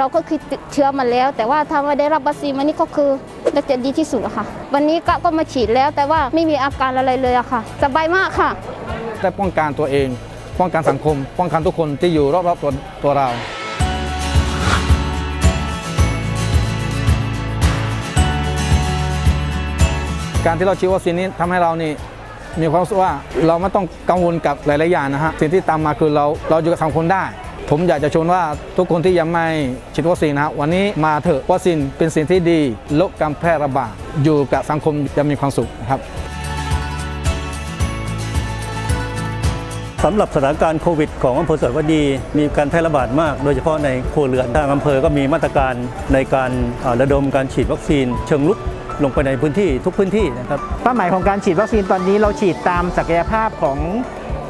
เราก็คือติดเชื้อมาแล้ว แต่ว่าถ้าไม่ได้รับวัคซีนวันนี้ก็คือน่าจะดีที่สุดอะค่ะ วันนี้ก็ก็มาฉีดแล้วแต่ว่าไม่มีอาการอะไรเลยอะค่ะสบายมากค่ะ ได้ป้องกันตัวเอง ป้องกันสังคม ป้องกันทุกคนที่อยู่รอบๆตัวตัวเรา การที่เราฉีดวัคซีนนี้ทำให้เรานี่มีความรู้สึกว่าเราไม่ต้องกังวลกับหลายๆอย่างนะฮะสิ่งที่ตามมาคือเราเราอยู่กับสังคมได้ ผมอยากจะชวนว่าทุกคนที่ยังไม่ฉีดวัคซีนนะฮะวันนี้มาเถอะวัคซีนเป็นสิ่งที่ดีลดการแพร่ระบาดอยู่กับสังคมจะมีความสุขนะครับสำหรับสถานการณ์โควิดของอำเภอสวนวดี มีการแพร่ระบาดมาก โดยเฉพาะในครัวเรือนทางอำเภอก็มีมาตรการในการอ่าระดมการฉีดวัคซีน เชิงลุกลงไปในพื้นที่ทุกพื้นที่นะครับเป้าหมายของการฉีดวัคซีนตอนนี้เราฉีดตามศักยภาพของ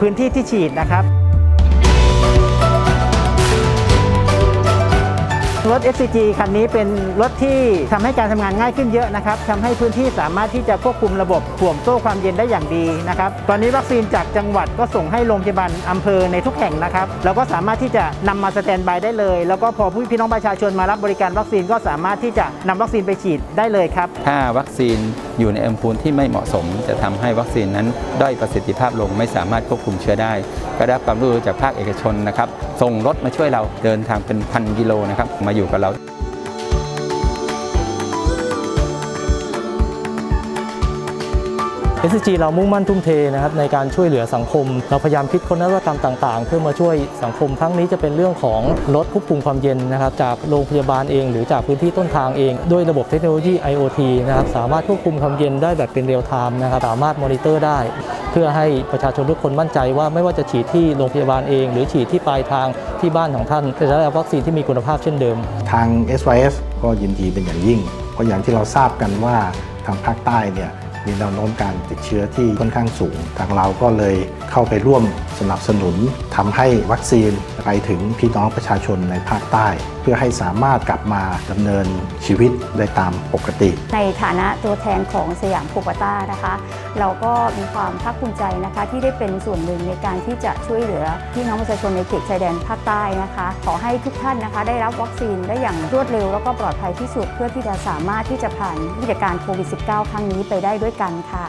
พื้นที่ที่ฉีดนะครับ รถ SCG คันนี้เป็นรถที่ทำให้การทำงานง่ายขึ้นเยอะนะครับทำให้พื้นที่สามารถที่จะควบคุมระบบห่วงโซ่ความเย็นได้อย่างดีนะครับ ตอนนี้วัคซีนจากจังหวัดก็ส่งให้โรงพยาบาลอำเภอในทุกแห่งนะครับ เราก็สามารถที่จะนำมาสแตนบายได้เลย แล้วก็พอผู้พี่น้องประชาชนมารับบริการวัคซีนก็สามารถที่จะนำวัคซีนไปฉีดได้เลยครับ ถ้าวัคซีนอยู่ในอุณหภูมิที่ไม่เหมาะสม จะทำให้วัคซีนนั้นด้อยประสิทธิภาพลงไม่สามารถควบคุมเชื้อได้ ก็ได้ความร่วมมือจากภาคเอกชนนะครับส่งรถมาช่วยเราเดินทางเป็นพันกิโลนะครับมาอยู่กับเรา SCG เรามุ่งมั่นทุ่มเทนะครับในการช่วยเหลือสังคม เราพยายามคิดค้นนวัตกรรมต่าง ๆ เพื่อมาช่วยสังคมครั้งนี้จะเป็นเรื่องของรถควบคุมความเย็นนะครับจากโรงพยาบาลเอง หรือจากพื้นที่ต้นทางเองด้วยระบบเทคโนโลยี IoT นะครับสามารถควบคุมความเย็นได้แบบเป็นเรียลไทม์นะครับสามารถมอนิเตอร์ได้ พื่อให้ประชาชนทุกคนมั่นใจว่าไม่ว่าจะฉีดที่โรงพยาบาลเอง หรือฉีดที่ปลายทางที่บ้านของท่านจะได้วัคซีนที่มีคุณภาพเช่นเดิม ทาง SYS ก็ยินดีเป็นอย่างยิ่ง เพราะอย่างที่เราทราบกันว่าทางภาคใต้เนี่ยมีแนวโน้มการติดเชื้อที่ค่อนข้างสูง ทางเราก็เลย เข้าไปร่วมสนับสนุนทำให้วัคซีนไปถึงพี่น้องประชาชนในภาคใต้ เพื่อให้สามารถกลับมาดำเนินชีวิตได้ตามปกติ ในฐานะตัวแทนของสยามโคปต้านะคะ เราก็มีความภาคภูมิใจนะคะ ที่ได้เป็นส่วนหนึ่งในการที่จะช่วยเหลือพี่น้องประชาชนในเขตชายแดนภาคใต้นะคะ ขอให้ทุกท่านนะคะ ได้รับวัคซีนได้อย่างรวดเร็ว แล้วก็ปลอดภัยที่สุดเพื่อที่จะสามารถที่จะผ่านวิกฤตการโควิด -19 ครั้งนี้ไปได้ด้วยกันค่ะ